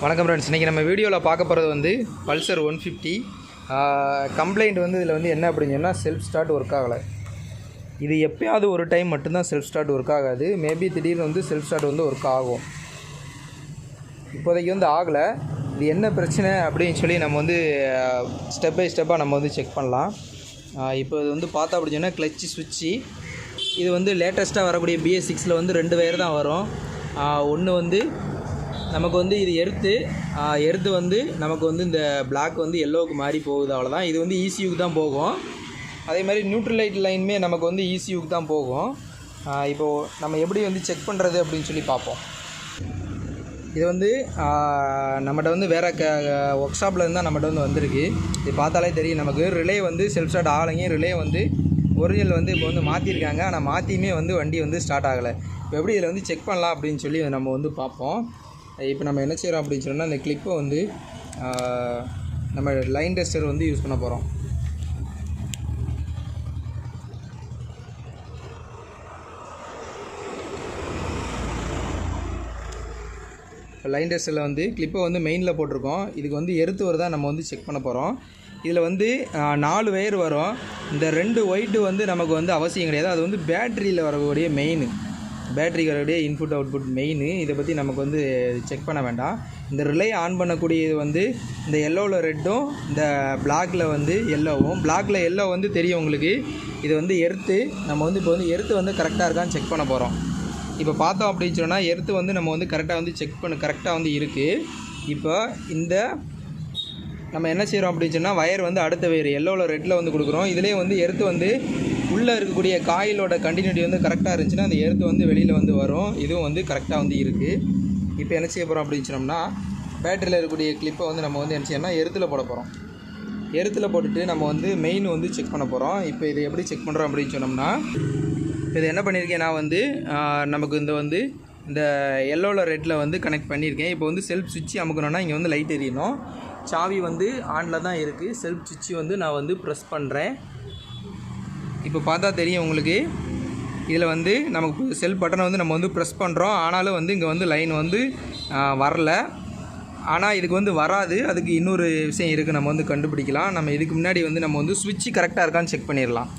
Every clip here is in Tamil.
வணக்கம் ஃப்ரெண்ட்ஸ் இன்றைக்கி நம்ம வீடியோவில் பார்க்க போகிறது வந்து பல்சர் ஒன் ஃபிஃப்டி கம்ப்ளைண்ட் வந்து இதில் வந்து என்ன அப்படின்னு சொன்னால் செல்ஃப் ஸ்டார்ட் ஒர்க் ஆகலை. இது எப்பயாவது ஒரு டைம் மட்டும்தான் செல்ஃப் ஸ்டார்ட் ஒர்க் ஆகாது. மேபி திடீர்னு வந்து செல்ஃப் ஸ்டார்ட் வந்து ஒர்க் ஆகும். இப்போதைக்கு வந்து ஆகலை. இது என்ன பிரச்சனை அப்படின்னு சொல்லி நம்ம வந்து ஸ்டெப் பை ஸ்டெப்பாக நம்ம வந்து செக் பண்ணலாம். இப்போ இது வந்து பார்த்தா அப்படின்னு சொன்னால் கிளச்சு சுவிட்சு இது வந்து லேட்டஸ்ட்டாக வரக்கூடிய பிஎஸ் சிக்ஸில் வந்து ரெண்டு வயர் தான் வரும். ஒன்று வந்து நமக்கு வந்து இது எடுத்து எடுத்து வந்து நமக்கு வந்து இந்த பிளாக் வந்து எல்லோவுக்கு மாறி போகுது அவ்வளோதான் இது வந்து ஈசியூக்கு தான் போகும். அதே மாதிரி நியூட்ரலைட் லைனுமே நமக்கு வந்து ஈசியூக்கு தான் போகும். இப்போது நம்ம எப்படி வந்து செக் பண்ணுறது அப்படின்னு சொல்லி பார்ப்போம். இது வந்து நம்மகிட்ட வந்து வேறு க ஒர்க் ஷாப்பில் இருந்தால் நம்மகிட்ட வந்து வந்திருக்கு. இது பார்த்தாலே தெரியும். நமக்கு ரிலே வந்து செல்ஃப் ஸ்டார்ட் ஆகலைங்க. ரிலே வந்து ஒரிஜினல் வந்து இப்போ வந்து மாற்றிருக்காங்க ஆனால் மாற்றியுமே வந்து வண்டி வந்து ஸ்டார்ட் ஆகலை. இப்போ எப்படி இதில் வந்து செக் பண்ணலாம் அப்படின்னு சொல்லி நம்ம வந்து பார்ப்போம். இப்போ நம்ம என்ன செய்கிறோம் அப்படின்னு சொன்னால் இந்த கிளிப்பை வந்து நம்ம லைன் டெஸ்டர் வந்து யூஸ் பண்ண போகிறோம் லைன் டெஸ்டரில் வந்து கிளிப்பை வந்து மெயினில் போட்டிருக்கோம். இதுக்கு வந்து எருத்து வருதா நம்ம வந்து செக் பண்ண போகிறோம் இதில் வந்து நாலு வயர் வரும். இந்த ரெண்டு ஒயிட்டு வந்து நமக்கு வந்து அவசியம் கிடையாது. அது வந்து பேட்ரியில் வரக்கூடிய மெயின் பேட்டரிகளுடைய இன்புட் அவுட்புட் மெயின் இதை பற்றி நமக்கு வந்து செக் பண்ண வேண்டாம். இந்த ரிலே ஆன் பண்ணக்கூடியது வந்து இந்த எல்லோவில் ரெட்டும் இந்த பிளாக்கில் வந்து எல்லோவும் பிளாக்கில் எல்லோ வந்து தெரியும் உங்களுக்கு. இது வந்து எர்த்து நம்ம வந்து இப்போ வந்து எர்த்து வந்து கரெக்டாக இருக்கான்னு செக் பண்ண போகிறோம் இப்போ பார்த்தோம் அப்படின்னு சொன்னால் எர்த்து வந்து நம்ம வந்து கரெக்டாக வந்து செக் பண்ண கரெக்டாக வந்து இருக்குது இப்போ இந்த நம்ம என்ன செய்கிறோம் அப்படின்னு சொன்னால் வயர் வந்து அடுத்த வயர் எல்லோவில் ரெட்டில் வந்து கொடுக்குறோம். இதிலே வந்து எர்த்து வந்து உள்ளே இருக்கக்கூடிய காயிலோட கண்டினியூட்டி வந்து கரெக்டாக இருந்துச்சுன்னா அந்த எர்த்து வந்து வெளியில் வந்து வரும். இதுவும் வந்து கரெக்டாக வந்து இருக்குது இப்போ என்ன செய்ய போகிறோம் அப்படின்னு சொன்னோம்னா பேட்டரியில் இருக்கக்கூடிய கிளிப்பை வந்து நம்ம வந்து என்ன செய்யணும்னா எருத்தில் போட போகிறோம் எருத்தில் போட்டுட்டு நம்ம வந்து மெயின் வந்து செக் பண்ண போகிறோம் இப்போ இதை எப்படி செக் பண்ணுறோம் அப்படின்னு சொன்னோம்னா இப்போ இது என்ன பண்ணியிருக்கேன் நான் வந்து நமக்கு இந்த வந்து இந்த எல்லோவில் ரெட்டில் வந்து கனெக்ட் பண்ணியிருக்கேன் இப்போ வந்து செல்ஃப் சுவிட்ச் அமுக்கணும்னா இங்கே வந்து லைட் எரியணும். சாவி வந்து ஆனில் தான் இருக்குது செல்ஃப் சுவிட்ச் வந்து நான் வந்து ப்ரெஸ் பண்ணுறேன் இப்போ பார்த்தா தெரியும் உங்களுக்கு. இதில் வந்து நமக்கு செல் பட்டனை வந்து நம்ம வந்து ப்ரெஸ் பண்ணுறோம் ஆனாலும் வந்து இங்கே வந்து லைன் வந்து வரல. ஆனால் இதுக்கு வந்து வராது. அதுக்கு இன்னொரு விஷயம் இருக்குது நம்ம வந்து கண்டுபிடிக்கலாம். நம்ம இதுக்கு முன்னாடி வந்து நம்ம வந்து சுவிட்சு கரெக்டாக இருக்கான்னு செக் பண்ணிடலாம்.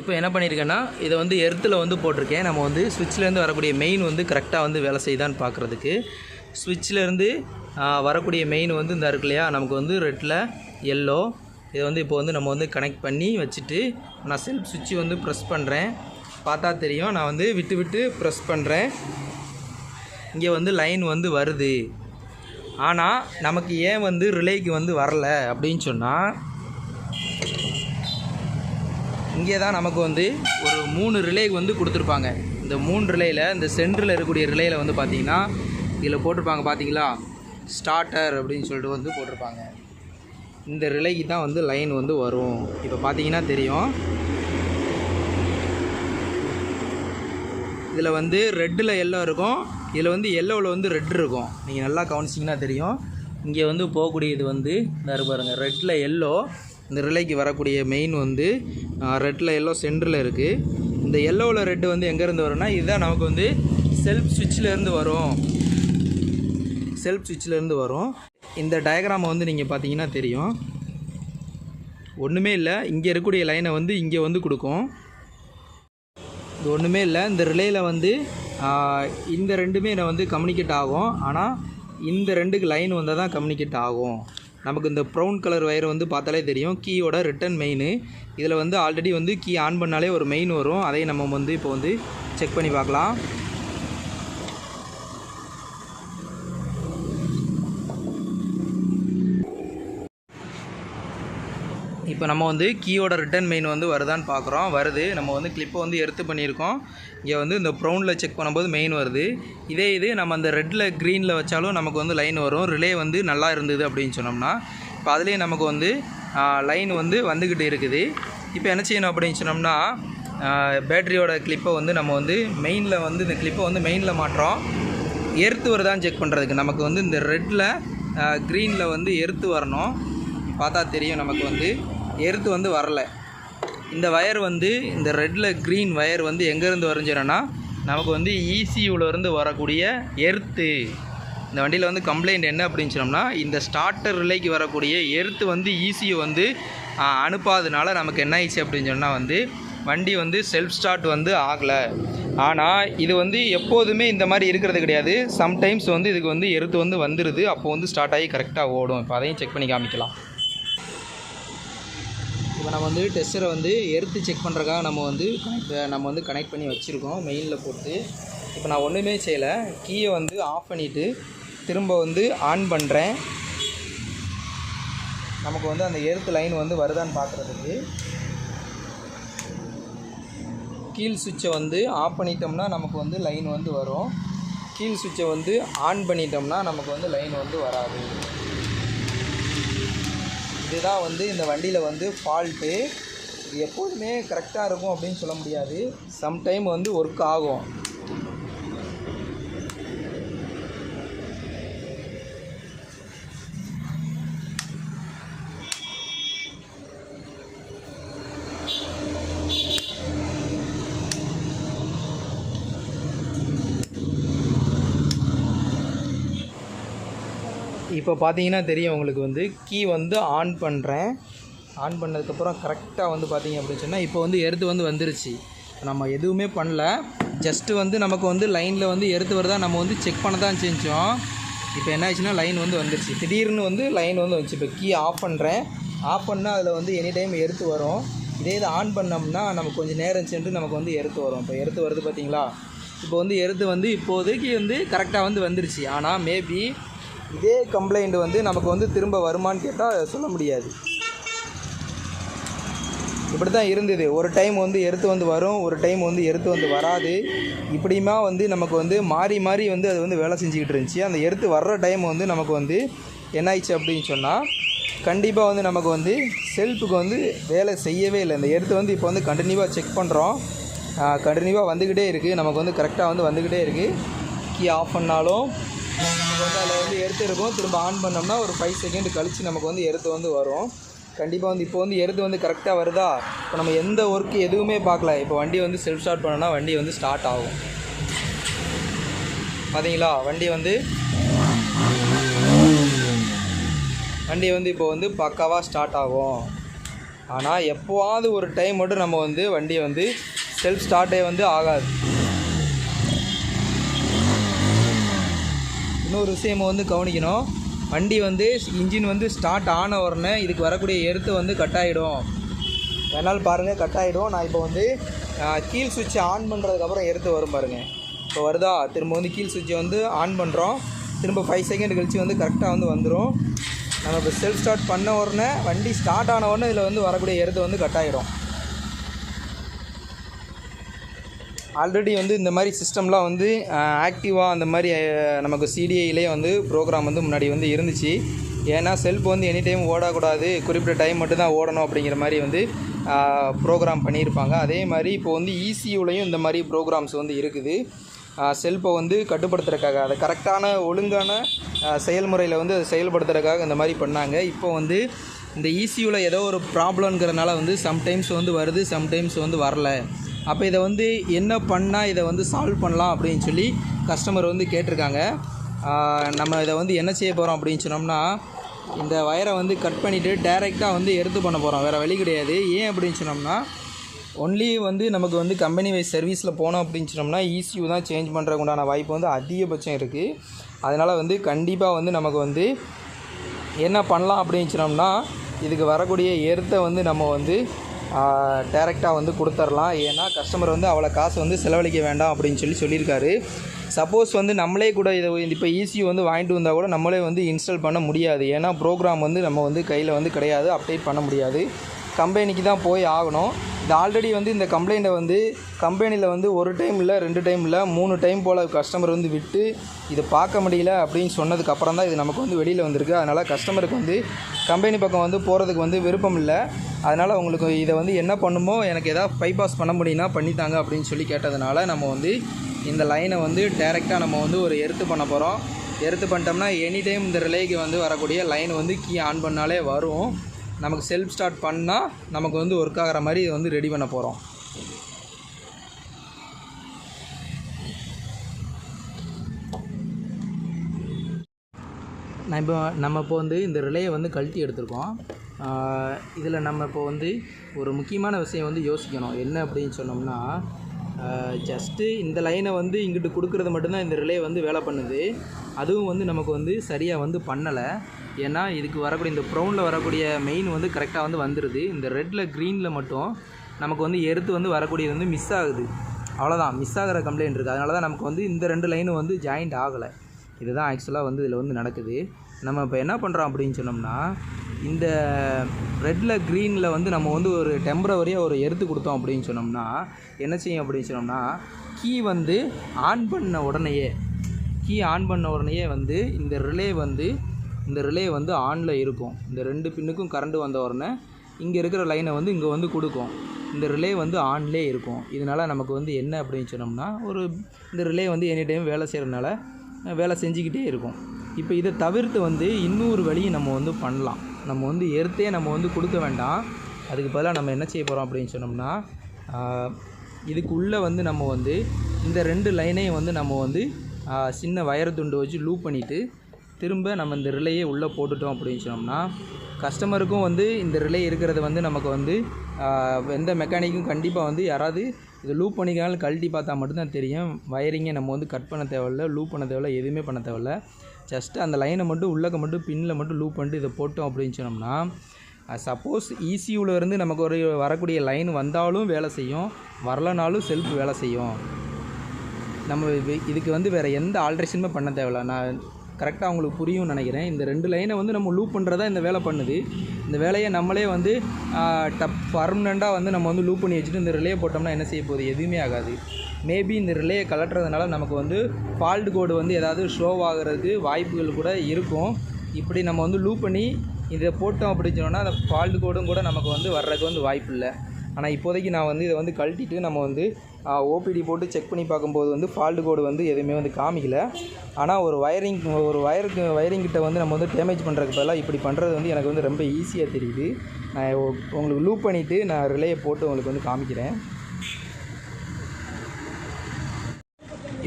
இப்போ என்ன பண்ணியிருக்கேன்னா இதை வந்து எர்த்தில் வந்து போட்டிருக்கேன். நம்ம வந்து சுவிட்ச்லேருந்து வரக்கூடிய மெயின் வந்து கரெக்டாக வந்து வேலை செய்யுதான்னு பார்க்குறதுக்கு. சுவிட்ச்லேருந்து வரக்கூடிய மெயின் வந்து இந்த இருக்கு இல்லையா? நமக்கு வந்து ரெட்டில் எல்லோ இதை வந்து இப்போ வந்து நம்ம வந்து கனெக்ட் பண்ணி வச்சுட்டு நான் செல்ஃப் சுவிட்சு வந்து ப்ரெஸ் பண்ணுறேன் பார்த்தா தெரியும் நான் வந்து விட்டு விட்டு ப்ரெஸ் பண்ணுறேன் இங்கே வந்து லைன் வந்து வருது. ஆனால் நமக்கு ஏன் வந்து ரிலேக்கு வந்து வரல அப்படின்னு சொன்னால் இங்கே தான் நமக்கு வந்து ஒரு மூணு ரிலே வந்து கொடுத்துருப்பாங்க. இந்த மூணு ரிலேயில் இந்த சென்டரில் இருக்கக்கூடிய ரிலேயில் வந்து பார்த்தீங்கன்னா இதில் போட்டிருப்பாங்க பார்த்தீங்களா? ஸ்டார்டர் அப்படின்னு சொல்லிட்டு வந்து போட்டிருப்பாங்க. இந்த ரிலைக்கு தான் வந்து லைன் வந்து வரும். இப்போ பார்த்தீங்கன்னா தெரியும். இதில் வந்து ரெட்டில் எல்லோ இருக்கும். இதில் வந்து எல்லோவில் வந்து ரெட் இருக்கும். நீங்கள் நல்லா கவனிச்சிங்கன்னா தெரியும். இங்கே வந்து போகக்கூடியது வந்து இந்த பாருங்கள் ரெட்டில் எல்லோ இந்த ரிலைக்கு வரக்கூடிய மெயின் வந்து ரெட்டில் எல்லோ சென்டரில் இருக்குது இந்த எல்லோவில் ரெட்டு வந்து எங்கேருந்து வரும்னா இதுதான் நமக்கு வந்து செல்ஃப் சுவிட்சிலேருந்து வரும். செல்ஃப் சுவிட்சிலேருந்து வரும். இந்த டயக்ராமை வந்து நீங்கள் பார்த்தீங்கன்னா தெரியும். ஒன்றுமே இல்லை. இங்கே இருக்கக்கூடிய லைனை வந்து இங்கே வந்து கொடுக்கும். இது ஒன்றுமே இல்லை. இந்த ரிலேயில் வந்து இந்த ரெண்டுமே நான் வந்து கம்யூனிகேட் ஆகும். ஆனால் இந்த ரெண்டுக்கு லைன் வந்தால் தான் கம்யூனிகேட் ஆகும். நமக்கு இந்த ப்ரௌன் கலர் வயர் வந்து பார்த்தாலே தெரியும். கீயோட ரிட்டன் மெயின் இதில் வந்து ஆல்ரெடி வந்து கீ ஆன் பண்ணாலே ஒரு மெயின் வரும். அதையும் நம்ம வந்து இப்போ வந்து செக் பண்ணி பார்க்கலாம். இப்போ நம்ம வந்து கீயோட ரிட்டர்ன் மெயின் வந்து வருதான்னு பார்க்குறோம். வருது. நம்ம வந்து கிளிப்பை வந்து எடுத்து பண்ணியிருக்கோம். இங்கே வந்து இந்த ப்ரௌனில் செக் பண்ணும்போது மெயின் வருது. இதே இது நம்ம அந்த ரெட்டில் க்ரீனில் வச்சாலும் நமக்கு வந்து லைன் வரும். ரிலே வந்து நல்லா இருந்தது அப்படின்னு சொன்னோம்னா இப்போ அதுலேயே நமக்கு வந்து லைன் வந்து வந்துக்கிட்டு இருக்குது. இப்போ என்ன செய்யணும் அப்படின்னு சொன்னோம்னா பேட்டரியோட கிளிப்பை வந்து நம்ம வந்து மெயினில் வந்து இந்த கிளிப்பை வந்து மெயினில் மாட்டுறோம். எர்த்து வருதான்னு செக் பண்ணுறதுக்கு நமக்கு வந்து இந்த ரெட்டில் க்ரீனில் வந்து எர்த்து வரணும். பார்த்தா தெரியும் நமக்கு வந்து. எர்த்து வந்து வரல. இந்த வயர் வந்து இந்த ரெட்டில் க்ரீன் வயர் வந்து எங்கேருந்து வரைஞ்சிடனா நமக்கு வந்து ECU வரக்கூடிய எர்த்து. இந்த வண்டியில் வந்து கம்ப்ளைண்ட் என்ன அப்படின்னு சொன்னோம்னா இந்த ஸ்டார்டர் ரிலேக்கு வரக்கூடிய எர்த்து வந்து ஈஸியை வந்து அனுப்பாதனால நமக்கு என்ன ஆயிடுச்சு அப்படின்னு சொன்னால் வந்து வண்டி வந்து செல்ஃப் ஸ்டார்ட் வந்து ஆகலை. ஆனால் இது வந்து எப்போதுமே இந்த மாதிரி இருக்கிறது கிடையாது. சம்டைம்ஸ் வந்து இதுக்கு வந்து எருத்து வந்து வந்துடுது அப்போ வந்து ஸ்டார்ட் ஆகி கரெக்டாக ஓடும். இப்போ அதையும் செக் பண்ணி காமிக்கலாம். இப்போ நம்ம வந்து டெஸ்டரை வந்து எர்த்து செக் பண்ணுறக்காக நம்ம வந்து கனெக்ட் நம்ம வந்து கனெக்ட் பண்ணி வச்சுருக்கோம் மெயினில் போட்டு. இப்போ நான் ஒன்றுமே செய்யலை. கீயை வந்து ஆஃப் பண்ணிவிட்டு திரும்ப வந்து ஆன் பண்ணுறேன் நமக்கு வந்து அந்த எர்த்து லைன் வந்து வருதான்னு பார்க்குறதுக்கு கீழ் சுவிட்சை வந்து ஆஃப் பண்ணிட்டோம்னா நமக்கு வந்து லைன் வந்து வரும். கீழ் சுவிட்சை வந்து ஆன் பண்ணிட்டோம்னா நமக்கு வந்து லைன் வந்து வராது. இதுதான் வந்து இந்த வண்டியில் வந்து ஃபால்ட்டு இது எப்போதுமே கரெக்டாக இருக்கும் அப்படின்னு சொல்ல முடியாது. சம்டைம் வந்து ஒர்க் ஆகும். இப்போ பார்த்தீங்கன்னா தெரியும் உங்களுக்கு வந்து கீ வந்து ஆன் பண்ணுறேன் ஆன் பண்ணதுக்கப்புறம் கரெக்டாக வந்து பார்த்தீங்க அப்படின்னு சொன்னால் இப்போ வந்து எருத்து வந்து வந்துருச்சு. நம்ம எதுவுமே பண்ணல. ஜஸ்ட்டு வந்து நமக்கு வந்து லைனில் வந்து எருத்து வருதா நம்ம வந்து செக் பண்ண தான் செஞ்சோம். இப்போ என்ன ஆச்சுன்னா லைன் வந்து வந்துருச்சு. திடீர்னு வந்து லைன் வந்து வந்துச்சு. இப்போ கீ ஆஃப் பண்ணுறேன் ஆஃப் பண்ணால் அதில் வந்து எனி டைம் எருத்து வரும். இதே இது ஆன் பண்ணோம்னா நமக்கு கொஞ்சம் நேரம் சென்று நமக்கு வந்து எருத்து வரும். இப்போ எருத்து வருது பார்த்தீங்களா? இப்போ வந்து எருத்து வந்து இப்போதைக்கு வந்து கரெக்டாக வந்து வந்துருச்சு. ஆனால் மேபி இதே கம்ப்ளைண்ட் வந்து நமக்கு வந்து திரும்ப வருமான்னு கேட்டால் சொல்ல முடியாது. இப்படி தான் இருந்தது. ஒரு டைம் வந்து எருத்து வந்து வரும் ஒரு டைம் வந்து எருத்து வந்து வராது. இப்படியுமா வந்து நமக்கு வந்து மாறி மாறி வந்து அது வந்து வேலை செஞ்சுக்கிட்டு இருந்துச்சு. அந்த எருத்து வர்ற டைம் வந்து நமக்கு வந்து என்ன ஆயிடுச்சு அப்படின்னு சொன்னால் கண்டிப்பாக வந்து நமக்கு வந்து செல்ஃபுக்கு வந்து வேலை செய்யவே இல்லை. இந்த எருத்து வந்து இப்போ வந்து கண்டினியூவாக செக் பண்ணுறோம் கண்டினியூவாக வந்துக்கிட்டே இருக்குது நமக்கு வந்து கரெக்டாக வந்து வந்துக்கிட்டே இருக்குது கீ ஆஃப் பண்ணாலும் வந்து அதில் வந்து எருத்து இருக்கும் திரும்ப ஆன் பண்ணோம்னா ஒரு ஃபைவ் செகண்ட் கழித்து நமக்கு வந்து எருத்து வந்து வரும். கண்டிப்பாக வந்து இப்போ வந்து எருத்து வந்து கரெக்டாக வருதா? இப்போ நம்ம எந்த ஒர்க்கு எதுவுமே பார்க்கல. இப்போ வண்டி வந்து செல்ஃப் ஸ்டார்ட் பண்ணோன்னா வண்டி வந்து ஸ்டார்ட் ஆகும். பார்த்தீங்களா வண்டி வந்து வண்டி வந்து இப்போ வந்து பக்காவாக ஸ்டார்ட் ஆகும். ஆனால் எப்போவாவது ஒரு டைம் மட்டும் நம்ம வந்து வண்டியை வந்து செல்ஃப் ஸ்டார்ட்டே வந்து ஆகாது. இன்னொரு விஷயம் வந்து கவனிக்கணும். வண்டி வந்து இன்ஜின் வந்து ஸ்டார்ட் ஆன உடனே இதுக்கு வரக்கூடிய எருத்து வந்து கட் ஆகிடும் வேணாலும் பாருங்கள் கட் ஆகிடும் நான் இப்போ வந்து கீழ் சுவிட்சை ஆன் பண்ணுறதுக்கப்புறம் எருத்து வரும் பாருங்கள் இப்போ வருதா? திரும்ப வந்து கீழ் சுவிட்சை வந்து ஆன் பண்ணுறோம் திரும்ப ஃபைவ் செகண்ட் கழித்து வந்து கரெக்டாக வந்து வந்துடும் நம்ம இப்போ செல்ஃப் ஸ்டார்ட் பண்ண உடனே வண்டி ஸ்டார்ட் ஆன உடனே இதில் வந்து வரக்கூடிய எருத்து வந்து கட் ஆகிடும் ஆல்ரெடி வந்து இந்த மாதிரி சிஸ்டம்லாம் வந்து ஆக்டிவாக அந்த மாதிரி நமக்கு சிடிஐலேயே வந்து ப்ரோக்ராம் வந்து முன்னாடி வந்து இருந்துச்சு. ஏன்னா செல்ஃப் வந்து எனி டைம் ஓடக்கூடாது. குறிப்பிட்ட டைம் மட்டும்தான் ஓடணும் அப்படிங்கிற மாதிரி வந்து ப்ரோக்ராம் பண்ணியிருப்பாங்க. அதே மாதிரி இப்போ வந்து இசியூலையும் இந்த மாதிரி ப்ரோக்ராம்ஸ் வந்து இருக்குது. செல்ஃபை வந்து கட்டுப்படுத்துறதுக்காக அதை கரெக்டான ஒழுங்கான செயல்முறையில் வந்து அதை செயல்படுத்துறதுக்காக இந்த மாதிரி பண்ணாங்க. இப்போ வந்து இந்த இசியூவில் ஏதோ ஒரு ப்ராப்ளம்ங்கிறனால வந்து சம்டைம்ஸ் வந்து வருது சம்டைம்ஸ் வந்து வரல. அப்போ இதை வந்து என்ன பண்ணால் இதை வந்து சால்வ் பண்ணலாம் அப்படின்னு சொல்லி கஸ்டமர் வந்து கேட்டிருக்காங்க. நம்ம இதை வந்து என்ன செய்ய போகிறோம் அப்படின்னு சொன்னோம்னா இந்த வயரை வந்து கட் பண்ணிவிட்டு டைரெக்டாக வந்து எடுத்து பண்ண போகிறோம் வேறு வழி கிடையாது. ஏன் அப்படின்னு சொன்னோம்னா ஒன்லி வந்து நமக்கு வந்து கம்பெனி வைஸ் சர்வீஸில் போனோம் அப்படின்னு சொன்னோம்னா ECU தான் சேஞ்ச் பண்ணுறதுக்கு உண்டான வாய்ப்பு வந்து அதிகபட்சம் இருக்குது அதனால் வந்து கண்டிப்பாக வந்து நமக்கு வந்து என்ன பண்ணலாம் அப்படின்னு சொன்னோம்னா இதுக்கு வரக்கூடிய எர்த்தை வந்து நம்ம வந்து டேரெக்டாக வந்து கொடுத்துர்லாம். ஏன்னா கஸ்டமர் வந்து அவ்வளோ காசு வந்து செலவழிக்க வேண்டாம் அப்படின்னு சொல்லி சொல்லியிருக்காரு. சப்போஸ் வந்து நம்மளே கூட இதை இப்போ ஈஸி வந்து வாங்கிட்டு வந்தால் கூட நம்மளே வந்து இன்ஸ்டால் பண்ண முடியாது. ஏன்னா ப்ரோக்ராம் வந்து நம்ம வந்து கையில் வந்து கிடையாது அப்டேட் பண்ண முடியாது. கம்பெனிக்கு தான் போய் ஆகணும். இது ஆல்ரெடி வந்து இந்த கம்ப்ளைண்ட்டை வந்து கம்பெனியில் வந்து ஒரு டைம் இல்லை ரெண்டு டைம் இல்லை மூணு டைம் போல் கஸ்டமர் வந்து விட்டு இதை பார்க்க முடியல அப்படின்னு சொன்னதுக்கப்புறம் தான் இது நமக்கு வந்து வெளியில் வந்திருக்கு. அதனால் கஸ்டமருக்கு வந்து கம்பெனி பக்கம் வந்து போகிறதுக்கு வந்து விருப்பம் இல்லை. அதனால் உங்களுக்கு இதை வந்து என்ன பண்ணுமோ எனக்கு எதாவது பைபாஸ் பண்ண முடியும்னா பண்ணித்தாங்க அப்படின்னு சொல்லி கேட்டதுனால நம்ம வந்து இந்த லைனை வந்து டைரெக்டாக நம்ம வந்து ஒரு எர்த்து பண்ண போகிறோம் எர்த்து பண்ணிட்டோம்னா எனி டைம் இந்த ரிலேக்கு வந்து வரக்கூடிய லைன் வந்து கீ ஆன் பண்ணாலே வரும். நமக்கு செல்ஃப் ஸ்டார்ட் பண்ணால் நமக்கு வந்து ஒர்க் ஆகிற மாதிரி இதை வந்து ரெடி பண்ண போகிறோம் நான் இப்போ நம்ம இப்போ வந்து இந்த ரிலையை வந்து கழட்டி எடுத்திருக்கோம். இதில் நம்ம இப்போ வந்து ஒரு முக்கியமான விஷயம் வந்து யோசிக்கணும். என்ன அப்படின்னு சொன்னோம்னா ஜஸ்ட்டு இந்த லைனை வந்து இங்கிட்டு கொடுக்குறது மட்டும்தான் இந்த ரிலே வந்து வேலை பண்ணுது. அதுவும் வந்து நமக்கு வந்து சரியாக வந்து பண்ணலை. ஏன்னா இதுக்கு வரக்கூடிய இந்த ப்ரௌனில் வரக்கூடிய மெயின் வந்து கரெக்டாக வந்து வந்துடுது இந்த ரெட்டில் க்ரீனில் மட்டும் நமக்கு வந்து எருத்து வந்து வரக்கூடியது வந்து மிஸ் ஆகுது. அவ்வளோதான் மிஸ் ஆகிற கம்ப்ளைண்ட் இருக்குது அதனால தான் நமக்கு வந்து இந்த ரெண்டு லைனும் வந்து ஜாயிண்ட் ஆகலை. இதுதான் ஆக்சுவலாக வந்து இதில் வந்து நடக்குது. நம்ம இப்போ என்ன பண்ணுறோம் அப்படின்னு சொன்னோம்னா இந்த ரெட்டில் க்ரீனில் வந்து நம்ம வந்து ஒரு டெம்பரவரியாக ஒரு எருத்து கொடுத்தோம் அப்படின்னு சொன்னோம்னா என்ன செய்யும் அப்படின்னு சொன்னோம்னா கீ வந்து ஆன் பண்ண உடனேயே கீ ஆன் பண்ண உடனேயே வந்து இந்த ரிலே வந்து இந்த ரிலே வந்து ஆனில் இருக்கும். இந்த ரெண்டு பின்னுக்கும் கரண்ட் வந்த உடனே இங்கே இருக்கிற லைனை வந்து இங்கே வந்து கொடுக்கும். இந்த ரிலே வந்து ஆன்லே இருக்கும். இதனால் நமக்கு வந்து என்ன அப்படின்னு சொன்னோம்னா ஒரு இந்த ரிலே வந்து எனி டைம் வேலை செய்கிறனால வேலை செஞ்சுக்கிட்டே இருக்கும். இப்போ இதை தவிர்த்து வந்து இன்னொரு வழியை நம்ம வந்து பண்ணலாம். நம்ம வந்து எர்த்தே நம்ம வந்து கொடுக்க வேண்டாம். அதுக்கு பதிலாக நம்ம என்ன செய்ய போகிறோம் அப்படின்னு சொன்னோம்னா இதுக்குள்ளே வந்து நம்ம வந்து இந்த ரெண்டு லைனையும் வந்து நம்ம வந்து சின்ன வயர் துண்டு வச்சு லூப் பண்ணிவிட்டு திரும்ப நம்ம இந்த ரிலேயை உள்ளே போட்டுட்டோம் அப்படின்னு சொன்னோம்னா கஸ்டமருக்கும் வந்து இந்த ரிலே இருக்கிறது வந்து நமக்கு வந்து எந்த மெக்கானிக்கும் கண்டிப்பாக வந்து யாராவது இது லூப் பண்ணிக்கலாம் கழட்டி பார்த்தா மட்டும்தான் தெரியும். வயரிங்கை நம்ம வந்து கட் பண்ண தேவையில்ல லூப் பண்ண தேவையில்ல எதுவுமே பண்ண தேவையில்ல. ஜஸ்ட் அந்த லைனை மட்டும் உள்ளக்க மட்டும் பின்னில் மட்டும் லூப் பண்ணிட்டு இதை போட்டோம் அப்படின்னு சொன்னோம்னா சப்போஸ் ECU-ல நமக்கு ஒரு வரக்கூடிய லைன் வந்தாலும் வேலை செய்யும் வரலனாலும் செல்ஃப் வேலை செய்யும். நம்ம இது- இதுக்கு வந்து வேறு எந்த ஆல்ட்ரேஷனுமே பண்ண தேவையில்ல. நான் கரெக்டாக உங்களுக்கு புரியும்னு நினைக்கிறேன். இந்த ரெண்டு லைனை வந்து நம்ம லூப் பண்ணுறதா இந்த வேலை பண்ணுது. இந்த வேலையை நம்மளே வந்து டப் பர்மனெண்ட்டாக வந்து நம்ம வந்து லூப் பண்ணி வச்சுட்டு இந்த ரிலே போட்டோம்னா என்ன செய்ய போகுது? எதுவுமே ஆகாது. மேபி இந்த ரிலேயை கலட்டுறதுனால நமக்கு வந்து ஃபால்ட் கோடு வந்து ஏதாவது ஷோ ஆகிறதுக்கு வாய்ப்புகள் கூட இருக்கும். இப்படி நம்ம வந்து லூப் பண்ணி இதை போட்டோம் அப்படின்னு சொன்னோன்னா அந்த ஃபால்ட் கோடும் கூட நமக்கு வந்து வர்றதுக்கு வந்து வாய்ப்பு இல்லை. ஆனால் இப்போதைக்கு நான் வந்து இதை வந்து கழட்டிட்டு நம்ம வந்து ஓபிடி போட்டு செக் பண்ணி பார்க்கும்போது வந்து ஃபால்ட் கோடு வந்து எதுவுமே வந்து காமிக்கல. ஆனால் ஒரு வயரிங் ஒரு வயருக்கு வயரிங் கிட்ட வந்து நம்ம வந்து டேமேஜ் பண்ணுறதுக்கு பதிலாக இப்படி பண்ணுறது வந்து எனக்கு வந்து ரொம்ப ஈஸியாக தெரியுது. நான் உங்களுக்கு லூப் பண்ணிவிட்டு நான் ரிலேயை போட்டு உங்களுக்கு வந்து காமிக்கிறேன்.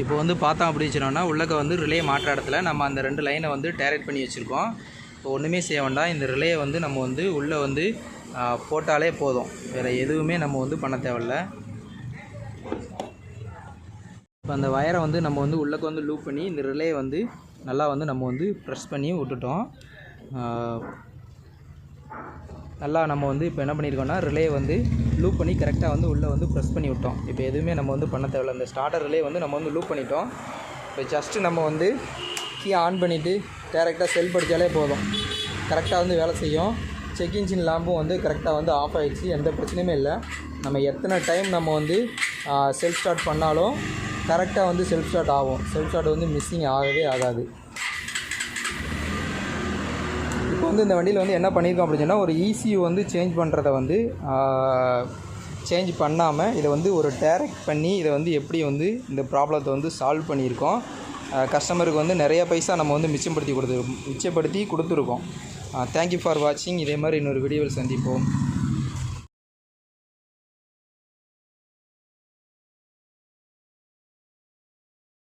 இப்போ வந்து பார்த்தோம் அப்படின்னு சொன்னோன்னா உள்ளக்க வந்து ரிலே மாற்ற இடத்துல நம்ம அந்த ரெண்டு லைனை வந்து டேரக்ட் பண்ணி வச்சுருக்கோம். இப்போ ஒன்றுமே செய்ய வேண்டாம். இந்த ரிலேயை வந்து நம்ம வந்து உள்ளே வந்து போட்டாலே போதும். வேறு எதுவுமே நம்ம வந்து பண்ண தேவையில்ல. இப்போ அந்த வயரை வந்து நம்ம வந்து உள்ளக்கு வந்து லூப் பண்ணி இந்த ரிலே வந்து நல்லா வந்து நம்ம வந்து ப்ரெஸ் பண்ணி விட்டுட்டோம். நல்லா நம்ம வந்து இப்போ என்ன பண்ணியிருக்கோம்னா ரிலே வந்து லூப் பண்ணி கரெக்டாக வந்து உள்ளே வந்து ப்ரெஸ் பண்ணி விட்டோம். இப்போ எதுவுமே நம்ம வந்து பண்ண தேவையில்ல. இந்த ஸ்டார்டர் ரிலே வந்து நம்ம வந்து லூப் பண்ணிட்டோம். இப்போ ஜஸ்ட்டு நம்ம வந்து கீ ஆன் பண்ணிவிட்டு டேரெக்டாக செல் படித்தாலே போதும். கரெக்டாக வந்து வேலை செய்யும். செக் இன்ஜின் லேம்பும் வந்து கரெக்டாக வந்து ஆஃப் ஆயிடுச்சு. எந்த பிரச்சனையுமே இல்லை. நம்ம எத்தனை டைம் நம்ம வந்து செல்ஃப் ஸ்டார்ட் பண்ணாலும் கரெக்டாக வந்து செல்ஃப் ஸ்டார்ட் ஆகும். செல்ஃப் ஸ்டார்ட் வந்து மிஸ்ஸிங் ஆகவே ஆகாது. இப்போ வந்து இந்த வண்டியில் வந்து என்ன பண்ணியிருக்கோம் அப்படின்னு சொன்னால் ஒரு ECU வந்து சேஞ்ச் பண்ணுறத வந்து சேஞ்ச் பண்ணாமல் இதை வந்து ஒரு டேரெக்ட் பண்ணி இதை வந்து எப்படி வந்து இந்த ப்ராப்ளத்தை வந்து சால்வ் பண்ணியிருக்கோம். கஸ்டமருக்கு வந்து நிறைய பைசா நம்ம வந்து மிச்சப்படுத்தி கொடுத்துருக்கோம் மிச்சப்படுத்தி கொடுத்துருக்கோம். தேங்க்யூ ஃபார் வாட்சிங் இதே மாதிரி இன்னொரு வீடியோவில் சந்திப்போம்.